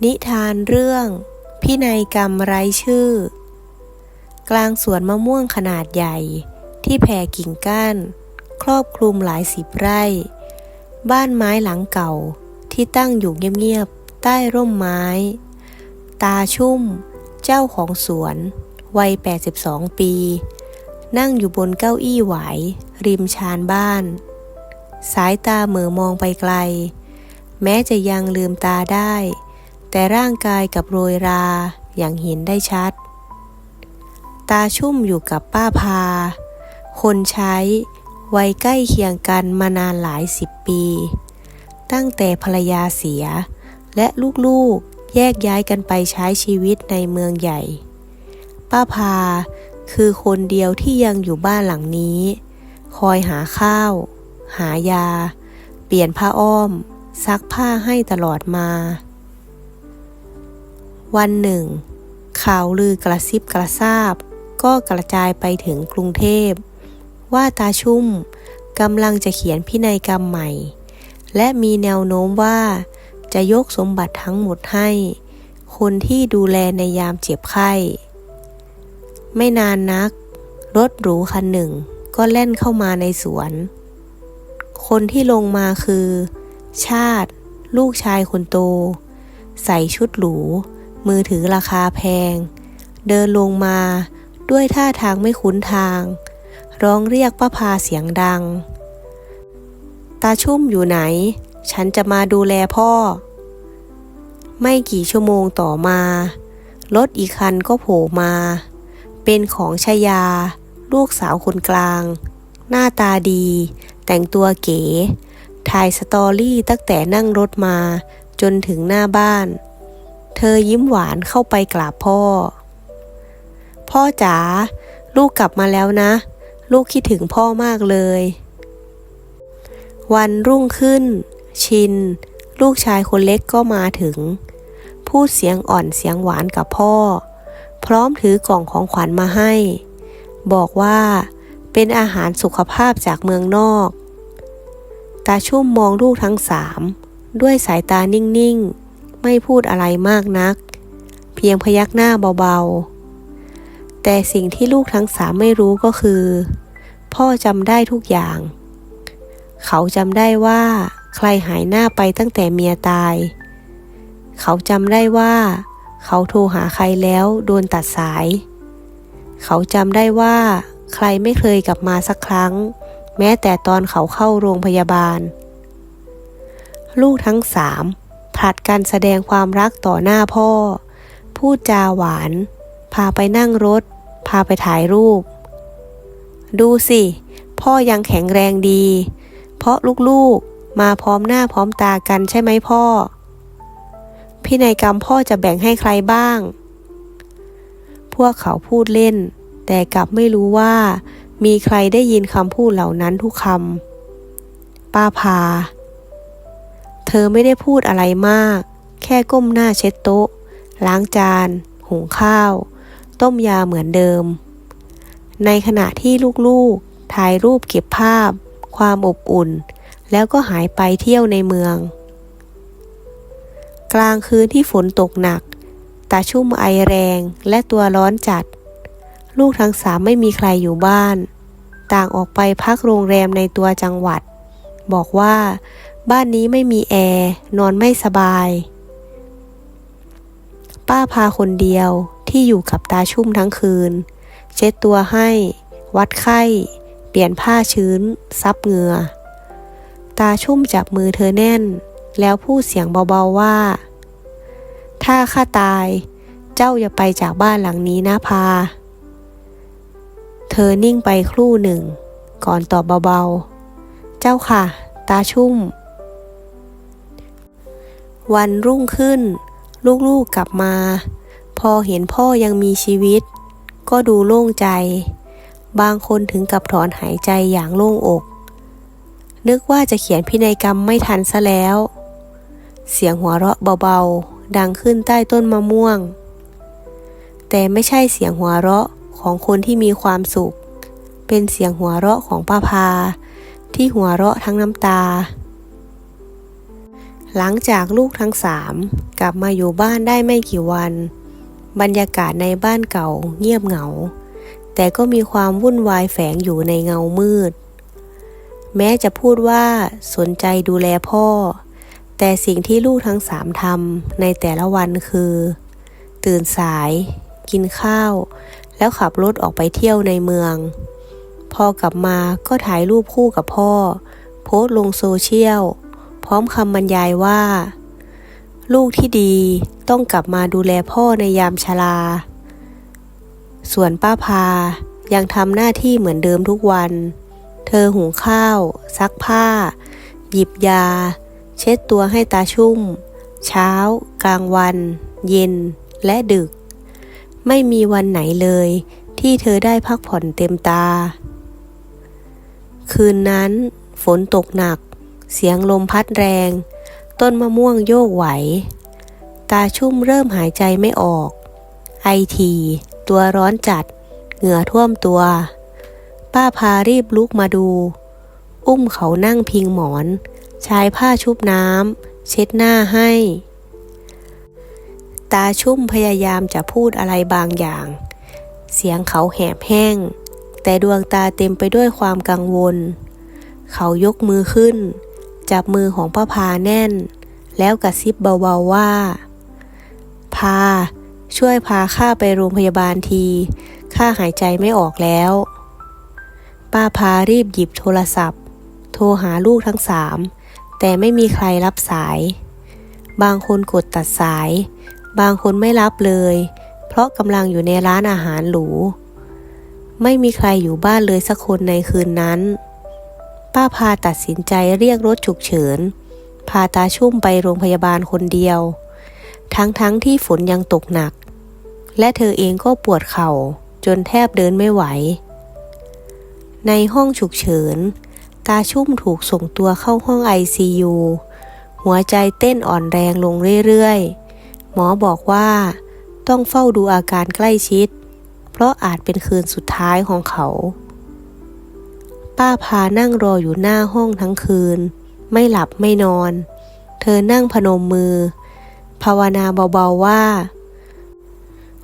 นิทานเรื่อง พินัยกรรมไร้ชื่อ กลางสวนมะม่วงขนาดใหญ่ ที่แผ่กิ่งก้าน ครอบคลุมหลายสิบไร่ บ้านไม้หลังเก่าที่ตั้งอยู่เงียบๆใต้ร่มไม้ ตาชุ่ม เจ้าของสวน วัย 82 ปี นั่งอยู่บนเก้าอี้ไหว ริมชานบ้าน สายตาเหม่อมองไปไกล แม้จะยังลืมตาได้ แต่ร่างกายกับโรยราอย่างเห็นได้ชัด ตาชุ่มอยู่กับป้าพา คนใช้วัยใกล้เคียงกันมานานหลายสิบปี ตั้งแต่ภรรยาเสีย และลูกๆแยกย้ายกันไปใช้ชีวิตในเมืองใหญ่ ป้าพาคือคนเดียวที่ยังอยู่บ้านหลังนี้ คอยหาข้าว หายา เปลี่ยนผ้าอ้อม ซักผ้าให้ตลอดมา วันหนึ่ง ข่าวลือกระซิบกระซาบ ก็กระจายไปถึงกรุงเทพ ว่าตาชุ่มกำลังจะเขียนพินัยกรรมใหม่ และมีแนวโน้มว่า จะยกสมบัติทั้งหมดให้ คนที่ดูแลในยามเจ็บไข้ ไม่นานนัก รถหรูคันหนึ่งก็แล่นเข้ามาในสวน คนที่ลงมาคือ ชาติ ลูกชายคนโต ใส่ชุดหรู มือถือราคาแพง เดินลงมาด้วยท่าทางไม่คุ้นทาง ร้องเรียกป้าพาเสียงดัง ตาชุ่มอยู่ไหน ฉันจะมาดูแลพ่อ ไม่กี่ชั่วโมงต่อมา รถอีกคันก็โผล่มา เป็นของชายา ลูกสาวคนกลาง หน้าตาดี แต่งตัวเก๋ถ่ายสตอรี่ตั้งแต่นั่งรถมาจนถึงหน้าบ้าน เธอยิ้มหวานเข้าไปกราบพ่อ พ่อจ๋าลูกกลับมาแล้วนะ ลูกคิดถึงพ่อมากเลย วันรุ่งขึ้น ชิน ลูกชายคนเล็กก็มาถึง พูดเสียงอ่อนเสียงหวานกับพ่อ พร้อมถือกล่องของขวัญมาให้ บอกว่าเป็นอาหารสุขภาพจากเมืองนอก ตาชุ่มมองลูกทั้งสาม ด้วยสายตานิ่ง ๆ ไม่พูดอะไรมากนัก เพียงพยักหน้าเบาๆ แต่สิ่งที่ลูกทั้งสามไม่รู้ก็คือ พ่อจำได้ทุกอย่าง เขาจำได้ว่า ใครหายหน้าไปตั้งแต่เมียตาย เขาจำได้ว่า เขาโทรหาใครแล้วโดนตัดสาย เขาจำได้ว่า ใครไม่เคยกลับมาสักครั้ง แม้แต่ตอนเขาเข้าโรงพยาบาลลูกทั้งสาม ผลัดกันแสดงความรักต่อหน้าพ่อ พูดจาหวาน พาไปนั่งรถ พาไปถ่ายรูป ดูสิ พ่อยังแข็งแรงดี เพราะลูกๆมาพร้อมหน้าพร้อมตากันใช่ไหมพ่อ พินัยกรรมพ่อจะแบ่งให้ใครบ้าง พวกเขาพูดเล่น แต่กลับไม่รู้ว่า มีใครได้ยินคำพูดเหล่านั้นทุกคำป้าพา เธอไม่ได้พูดอะไรมาก แค่ก้มหน้าเช็ดโต๊ะ ล้างจาน หุงข้าว ต้มยาเหมือนเดิม ในขณะที่ลูกๆ ถ่ายรูปเก็บภาพ ความอบอุ่น แล้วก็หายไปเที่ยวในเมือง กลางคืนที่ฝนตกหนักตาชุ่มไอแรงและตัวร้อนจัด ลูกทั้งสามไม่มีใครอยู่บ้าน ต่างออกไปพักโรงแรมในตัวจังหวัด บอกว่า บ้านนี้ไม่มีแอร์นอนไม่สบาย ป้าพาคนเดียวที่อยู่กับตาชุ่มทั้งคืน เช็ดตัวให้ วัดไข้ เปลี่ยนผ้าชื้น ซับเหงื่อ ตาชุ่มจับมือเธอแน่น แล้วพูดเสียงเบาๆว่า ถ้าข้าตาย เจ้าอย่าไปจากบ้านหลังนี้นะพา เธอนิ่งไปครู่หนึ่ง ก่อนตอบเบาๆ เจ้าค่ะ ตาชุ่ม วันรุ่งขึ้น ลูกๆกลับมา พอเห็นพ่อยังมีชีวิต ก็ดูโล่งใจ บางคนถึงกับถอนหายใจอย่างโล่งอก นึกว่าจะเขียนพินัยกรรมไม่ทันซะแล้ว เสียงหัวเราะเบาๆ ดังขึ้นใต้ต้นมะม่วง แต่ไม่ใช่เสียงหัวเราะของคนที่มีความสุข เป็นเสียงหัวเราะของป้าพา ที่หัวเราะทั้งน้ำตา หลังจากลูกทั้งสามกลับมาอยู่บ้านได้ไม่กี่วัน บรรยากาศในบ้านเก่าเงียบเหงา แต่ก็มีความวุ่นวายแฝงอยู่ในเงามืด แม้จะพูดว่าสนใจดูแลพ่อ แต่สิ่งที่ลูกทั้งสามทำในแต่ละวันคือ ตื่นสาย กินข้าว แล้วขับรถออกไปเที่ยวในเมือง พอกลับมาก็ถ่ายรูปคู่กับพ่อ โพสต์ลงโซเชียล พร้อมคำบรรยายว่า ลูกที่ดีต้องกลับมาดูแลพ่อในยามชรา ส่วนป้าพายังทำหน้าที่เหมือนเดิมทุกวัน เธอหุงข้าว ซักผ้า หยิบยา เช็ดตัวให้ตาชุ่ม เช้า กลางวัน เย็น และดึก ไม่มีวันไหนเลยที่เธอได้พักผ่อนเต็มตา คืนนั้นฝนตกหนัก เสียงลมพัดแรง ต้นมะม่วงโยกไหว ตาชุ่มเริ่มหายใจไม่ออก ไอที ตัวร้อนจัด เหงื่อท่วมตัว ป้าพารีบลุกมาดู อุ้มเขานั่งพิงหมอนใช้ผ้าชุบน้ำเช็ดหน้าให้ ตาชุ่มพยายามจะพูดอะไรบางอย่าง เสียงเขาแหบแห้ง แต่ดวงตาเต็มไปด้วยความกังวลเขายกมือขึ้น จับมือของป้าพาแน่น แล้วกระซิบเบาๆว่า พา ช่วยพาข้าไปโรงพยาบาลที ข้าหายใจไม่ออกแล้ว ป้าพารีบหยิบโทรศัพท์ โทรหาลูกทั้งสาม แต่ไม่มีใครรับสาย บางคนกดตัดสาย บางคนไม่รับเลย เพราะกำลังอยู่ในร้านอาหารหรู ไม่มีใครอยู่บ้านเลยสักคนในคืนนั้น ป้าพาตัดสินใจเรียกรถฉุกเฉิน พาตาชุ่มไปโรงพยาบาลคนเดียว ทั้งๆทที่ฝนยังตกหนัก และเธอเองก็ปวดเข่าจนแทบเดินไม่ไหว ในห้องฉุกเฉิน ตาชุ่มถูกส่งตัวเข้าห้อง ICU หัวใจเต้นอ่อนแรงลงเรื่อยๆ หมอบอกว่าต้องเฝ้าดูอาการใกล้ชิด เพราะอาจเป็นคืนสุดท้ายของเขา ป้าพานั่งรออยู่หน้าห้องทั้งคืน ไม่หลับไม่นอน เธอนั่งพนมมือ ภาวนาเบาๆว่า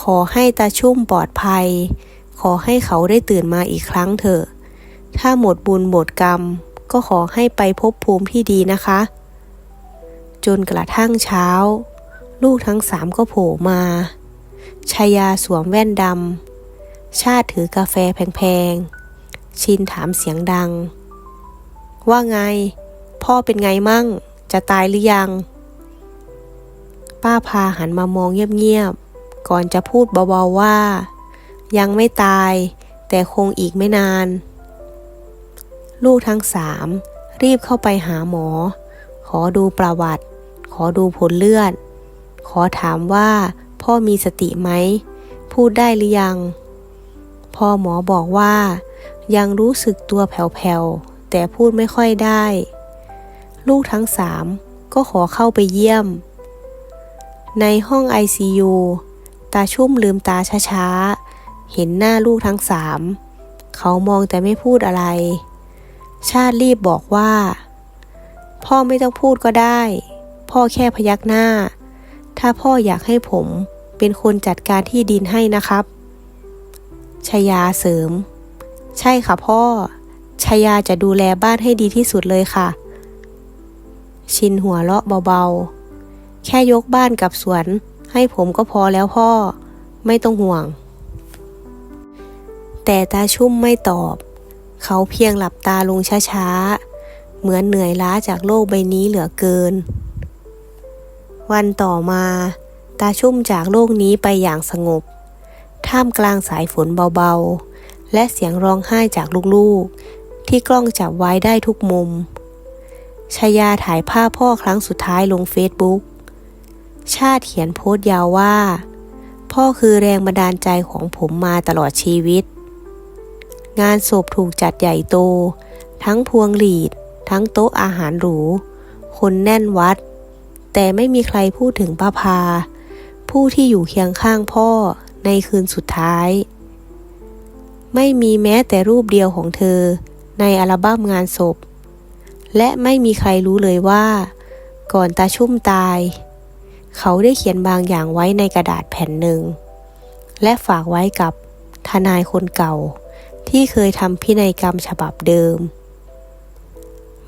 ขอให้ตาชุ่มปลอดภัย ขอให้เขาได้ตื่นมาอีกครั้งเถอะ ถ้าหมดบุญหมดกรรม ก็ขอให้ไปพบภูมิที่ดีนะคะ จนกระทั่งเช้า ลูกทั้งสามก็โผล่มาชายาสวมแว่นดำชาติถือกาแฟแพงๆ ชินถามเสียงดัง ว่าไง พ่อเป็นไงมั่ง จะตายหรือยัง ป้าพาหันมามองเงียบๆ ก่อนจะพูดเบาๆว่า ยังไม่ตาย แต่คงอีกไม่นาน ลูกทั้งสามรีบเข้าไปหาหมอ ขอดูประวัติ ขอดูผลเลือด ขอถามว่าพ่อมีสติไหม พูดได้หรือยัง พ่อหมอบอกว่า ยังรู้สึกตัวแผ่วๆ แต่พูดไม่ค่อยได้ ลูกทั้งสามก็ขอเข้าไปเยี่ยม ในห้อง ICU ตาชุ่มลืมตาช้าๆ เห็นหน้าลูกทั้งสาม เขามองแต่ไม่พูดอะไร ชาติรีบบอกว่า พ่อไม่ต้องพูดก็ได้ พ่อแค่พยักหน้า ถ้าพ่ออยากให้ผมเป็นคนจัดการที่ดินให้นะครับชยาเสริม ใช่ค่ะพ่อ ชายาจะดูแลบ้านให้ดีที่สุดเลยค่ะ ชินหัวเราะเบาๆ แค่ยกบ้านกับสวน ให้ผมก็พอแล้วพ่อ ไม่ต้องห่วง แต่ตาชุ่มไม่ตอบ เขาเพียงหลับตาลงช้าๆ เหมือนเหนื่อยล้าจากโลกใบนี้เหลือเกิน วันต่อมา ตาชุ่มจากโลกนี้ไปอย่างสงบ ท่ามกลางสายฝนเบาๆ และเสียงร้องไห้จากลูกๆ ที่กล้องจับไว้ได้ทุกมุมชายาถ่ายภาพพ่อครั้งสุดท้ายลงเฟซบุ๊ก ชาติเขียนโพสต์ยาวว่า พ่อคือแรงบันดาลใจของผมมาตลอดชีวิต งานศพถูกจัดใหญ่โต ทั้งพวงหลีด ทั้งโต๊ะอาหารหรู คนแน่นวัด แต่ไม่มีใครพูดถึงป้าพา ผู้ที่อยู่เคียงข้างพ่อในคืนสุดท้าย ไม่มีแม้แต่รูปเดียวของเธอ ในอัลบั้มงานศพ และไม่มีใครรู้เลยว่า ก่อนตาชุ่มตาย เขาได้เขียนบางอย่างไว้ในกระดาษแผ่นหนึ่ง และฝากไว้กับทนายคนเก่า ที่เคยทำพินัยกรรมฉบับเดิม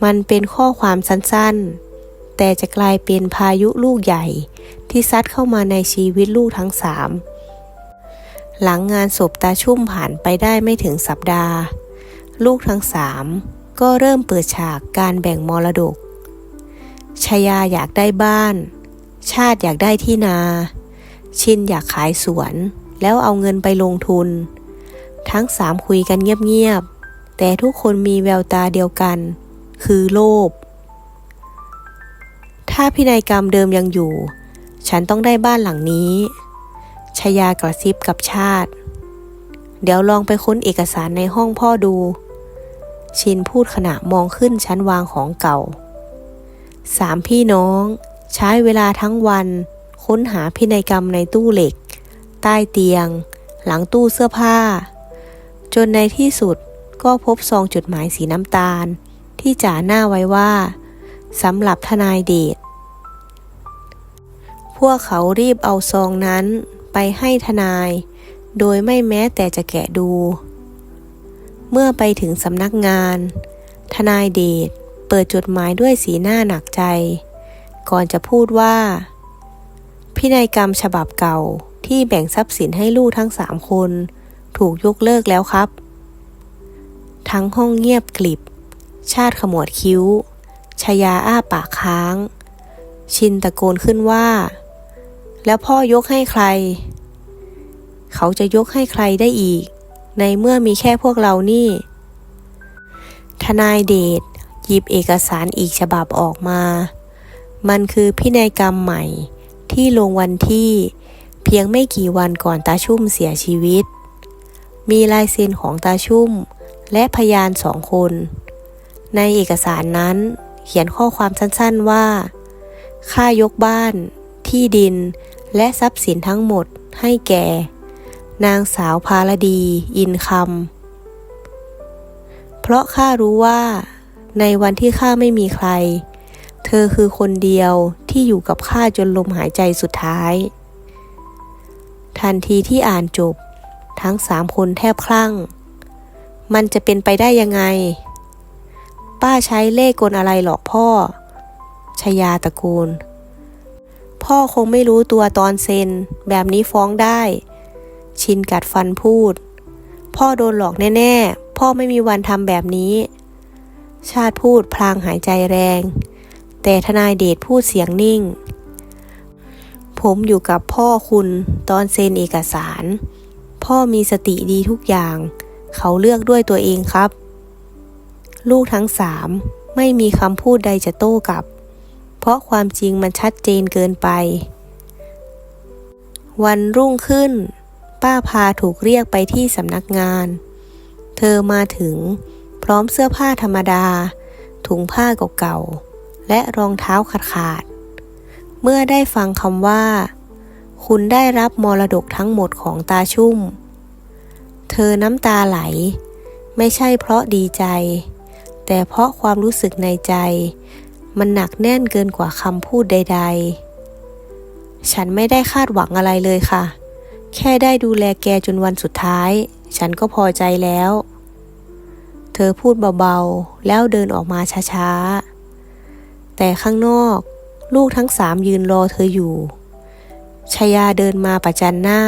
มันเป็นข้อความสั้นๆ แต่จะกลายเป็นพายุลูกใหญ่ที่ซัดเข้ามาในชีวิตลูกทั้งสาม หลังงานศพตาชุ่มผ่านไปได้ไม่ถึงสัปดาห์ ลูกทั้งสามก็เริ่มเปิดฉากการแบ่งมรดก ชยาอยากได้บ้าน ชาติอยากได้ที่นา ชินอยากขายสวน แล้วเอาเงินไปลงทุน ทั้งสามคุยกันเงียบๆ แต่ทุกคนมีแววตาเดียวกัน คือโลภ ถ้าพินัยกรรมเดิมยังอยู่ ฉันต้องได้บ้านหลังนี้ ชยากระซิบกับชาติ เดี๋ยวลองไปค้นเอกสารในห้องพ่อดู ชินพูดขณะมองขึ้นชั้นวางของเก่า สามพี่น้องใช้เวลาทั้งวัน ค้นหาพินัยกรรมในตู้เหล็ก ใต้เตียง หลังตู้เสื้อผ้า จนในที่สุดก็พบซองจดหมายสีน้ำตาล ที่จ่าหน้าไว้ว่าสำหรับทนายเดชพวกเขารีบเอาซองนั้น ไปให้ทนาย โดยไม่แม้แต่จะแกะดู เมื่อไปถึงสำนักงาน ทนายเดชเปิดจดหมายด้วยสีหน้าหนักใจ ก่อนจะพูดว่า พินัยกรรมฉบับเก่าที่แบ่งทรัพย์สินให้ลูกทั้งสามคน ถูกยกเลิกแล้วครับ ทั้งห้องเงียบกลิบ ชาติขมวดคิ้ว ชยาอ้าปากค้าง ชินตะโกนขึ้นว่า แล้วพ่อยกให้ใคร เขาจะยกให้ใครได้อีก ในเมื่อมีแค่พวกเรานี่ ทนายเดชหยิบเอกสารอีกฉบับออกมา มันคือพินัยกรรมใหม่ที่ลงวันที่ เพียงไม่กี่วันก่อนตาชุ่มเสียชีวิต มีลายเซ็นของตาชุ่ม และพยานสองคน ในเอกสารนั้นเขียนข้อความสั้นๆว่า ค่ายกบ้าน ที่ดิน และทรัพย์สินทั้งหมดให้แก่ นางสาวพารดี อินคำเพราะข้ารู้ว่า ในวันที่ข้าไม่มีใคร เธอคือคนเดียวที่อยู่กับข้าจนลมหายใจสุดท้าย ทันทีที่อ่านจบ ทั้งสามคนแทบคลั่ง มันจะเป็นไปได้ยังไง ป้าใช้เลขกลอะไรหรอกพ่อชยาตะโกน พ่อคงไม่รู้ตัวตอนเซ็น แบบนี้ฟ้องได้ ชินกัดฟันพูด พ่อโดนหลอกแน่ๆ พ่อไม่มีวันทำแบบนี้ ชาติพูดพลางหายใจแรง แต่ทนายเดชพูดเสียงนิ่ง ผมอยู่กับพ่อคุณตอนเซ็นเอกสาร พ่อมีสติดีทุกอย่าง เขาเลือกด้วยตัวเองครับ ลูกทั้งสามไม่มีคำพูดใดจะโต้กลับ เพราะความจริงมันชัดเจนเกินไป วันรุ่งขึ้น ป้าพาถูกเรียกไปที่สำนักงาน เธอมาถึง พร้อมเสื้อผ้าธรรมดา ถุงผ้าเก่าๆ และรองเท้าขาดๆ เมื่อได้ฟังคำว่า คุณได้รับมรดกทั้งหมดของตาชุ่ม เธอน้ำตาไหล ไม่ใช่เพราะดีใจ แต่เพราะความรู้สึกในใจ มันหนักแน่นเกินกว่าคำพูดใด ๆ ฉันไม่ได้คาดหวังอะไรเลยค่ะ แค่ได้ดูแลแกจนวันสุดท้าย ฉันก็พอใจแล้ว เธอพูดเบาๆ แล้วเดินออกมาช้าๆ แต่ข้างนอก ลูกทั้งสามยืนรอเธออยู่ชยาเดินมาประจันหน้า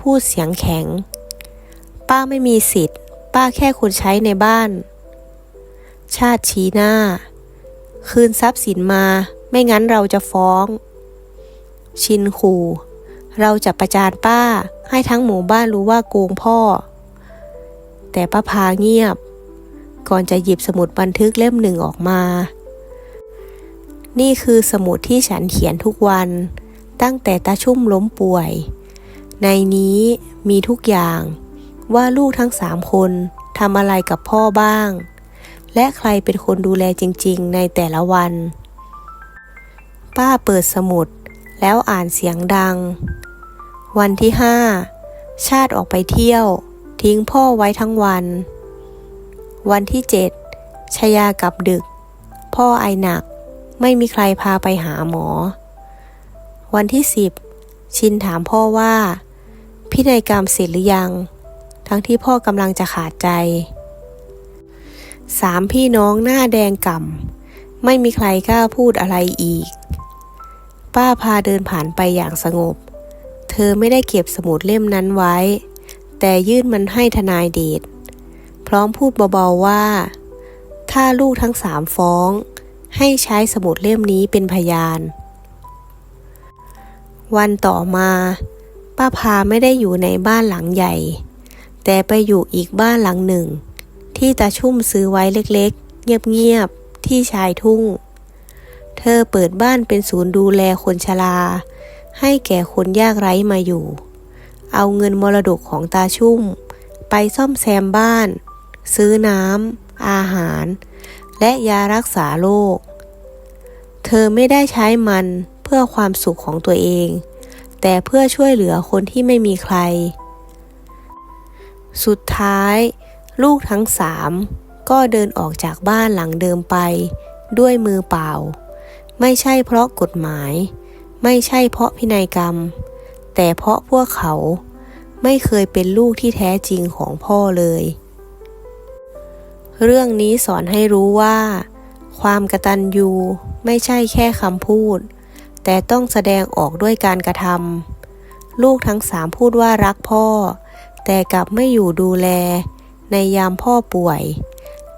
พูดเสียงแข็ง ป้าไม่มีสิทธิ์ ป้าแค่คนใช้ในบ้าน ชาติชี้หน้า คืนทรัพย์สินมา ไม่งั้นเราจะฟ้อง ชินขู่เราจะประจานป้าให้ทั้งหมู่บ้านรู้ว่าโกงพ่อ แต่ป้าพาเงียบ ก่อนจะหยิบสมุดบันทึกเล่มหนึ่งออกมา นี่คือสมุดที่ฉันเขียนทุกวัน ตั้งแต่ตาชุ่มล้มป่วย ในนี้มีทุกอย่างว่าลูกทั้งสามคนทำอะไรกับพ่อบ้าง และใครเป็นคนดูแลจริง ๆ ในแต่ละวัน ป้าเปิดสมุด แล้วอ่านเสียงดัง วันที่ห้าชาติออกไปเที่ยว ทิ้งพ่อไว้ทั้งวัน วันที่เจ็ดชยากลับดึก พ่อไอหนัก ไม่มีใครพาไปหาหมอ วันที่สิบชินถามพ่อว่า พินัยกรรมเสร็จหรือยัง ทั้งที่พ่อกำลังจะขาดใจ สามพี่น้องหน้าแดงก่ำไม่มีใครกล้าพูดอะไรอีก ป้าพาเดินผ่านไปอย่างสงบ เธอไม่ได้เก็บสมุดเล่มนั้นไว้ แต่ยื่นมันให้ทนายเดชพร้อมพูดเบาๆว่า ถ้าลูกทั้งสามฟ้อง ให้ใช้สมุดเล่มนี้เป็นพยาน วันต่อมา ป้าพาไม่ได้อยู่ในบ้านหลังใหญ่ แต่ไปอยู่อีกบ้านหลังหนึ่ง ที่ตาชุ่มซื้อไว้เล็กๆ เงียบๆ ที่ชายทุ่ง เธอเปิดบ้านเป็นศูนย์ดูแลคนชรา ให้แก่คนยากไร้มาอยู่ เอาเงินมรดกของตาชุ่ม ไปซ่อมแซมบ้าน ซื้อน้ำ อาหาร และยารักษาโรค เธอไม่ได้ใช้มันเพื่อความสุขของตัวเอง แต่เพื่อช่วยเหลือคนที่ไม่มีใคร สุดท้าย ลูกทั้งสามก็เดินออกจากบ้านหลังเดิมไป ด้วยมือเปล่า ไม่ใช่เพราะกฎหมาย ไม่ใช่เพราะพินัยกรรม แต่เพราะพวกเขาไม่เคยเป็นลูกที่แท้จริงของพ่อเลย เรื่องนี้สอนให้รู้ว่า ความกระตัญญูไม่ใช่แค่คำพูด แต่ต้องแสดงออกด้วยการกระทำลูกทั้งสามพูดว่ารักพ่อ แต่กลับไม่อยู่ดูแล ในยามพ่อป่วย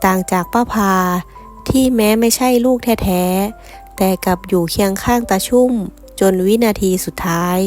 ต่างจากป้าพาที่แม้ไม่ใช่ลูกแท้ๆ แต่กลับอยู่เคียงข้างตาชุ่ม จนวินาทีสุดท้าย